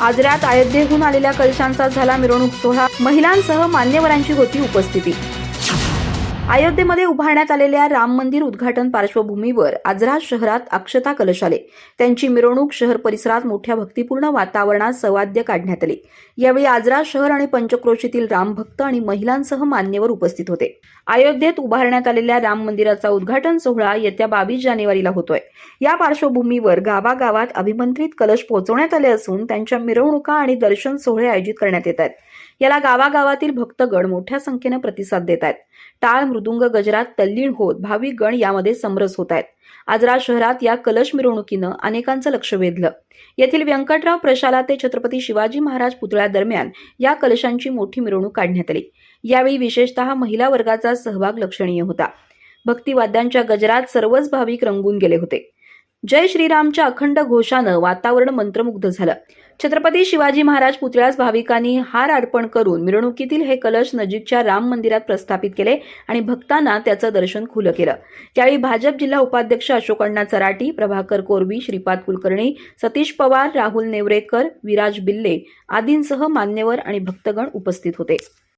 आजरात अयोध्येहून आलेल्या कलशांचा झाला मिरवणूक सोहळा. महिलांसह मान्यवरांची होती उपस्थिती. अयोध्येमध्ये उभारण्यात आलेल्या राम मंदिर उद्घाटन पार्श्वभूमीवर आजरा शहरात अक्षता कलश आले. त्यांची मिरवणूक शहर परिसरात मोठ्या भक्तिपूर्ण वातावरणात सवाद्य काढण्यात आली. यावेळी आजरा शहर आणि पंचक्रोशीतील रामभक्त आणि महिलांसह मान्यवर उपस्थित होते. अयोध्येत उभारण्यात आलेल्या राम मंदिराचा उद्घाटन सोहळा येत्या बावीस जानेवारीला होतोय. या पार्श्वभूमीवर गावागावात अभिमंत्रित कलश पोहोचवण्यात आले असून त्यांच्या मिरवणुका आणि दर्शन सोहळे आयोजित करण्यात येत आहेत. याला गावागावातील भक्तगण मोठ्या संख्येनं प्रतिसाद देत आहेत टाळ मृदुंग गजरात तल्लीन होत भाविक गण यामध्ये समरस होत आहेत आजरा शहरात या कलश मिरवणुकीनं अनेकांचं लक्ष वेधलं. येथील व्यंकटराव प्रशाला ते छत्रपती शिवाजी महाराज पुतळ्यादरम्यान या कलशांची मोठी मिरवणूक काढण्यात आली. यावेळी विशेषतः महिला वर्गाचा सहभाग लक्षणीय होता. भक्तिवाद्यांच्या गजरात सर्वच भाविक रंगून गेले होते. जय श्रीरामच्या अखंड घोषानं वातावरण मंत्रमुग्ध झालं. छत्रपती शिवाजी महाराज पुतळ्यास भाविकांनी हार अर्पण करून मिरवणुकीतील हे कलश नजीकच्या राम मंदिरात प्रस्थापित केले आणि भक्तांना त्याचं दर्शन खुलं केलं. त्यावेळी भाजप जिल्हा उपाध्यक्ष अशोक अण्णा चराटी प्रभाकर कोरबी श्रीपाद कुलकर्णी सतीश पवार राहुल नेवरेकर विराज बिल्ले आदींसह मान्यवर आणि भक्तगण उपस्थित होते.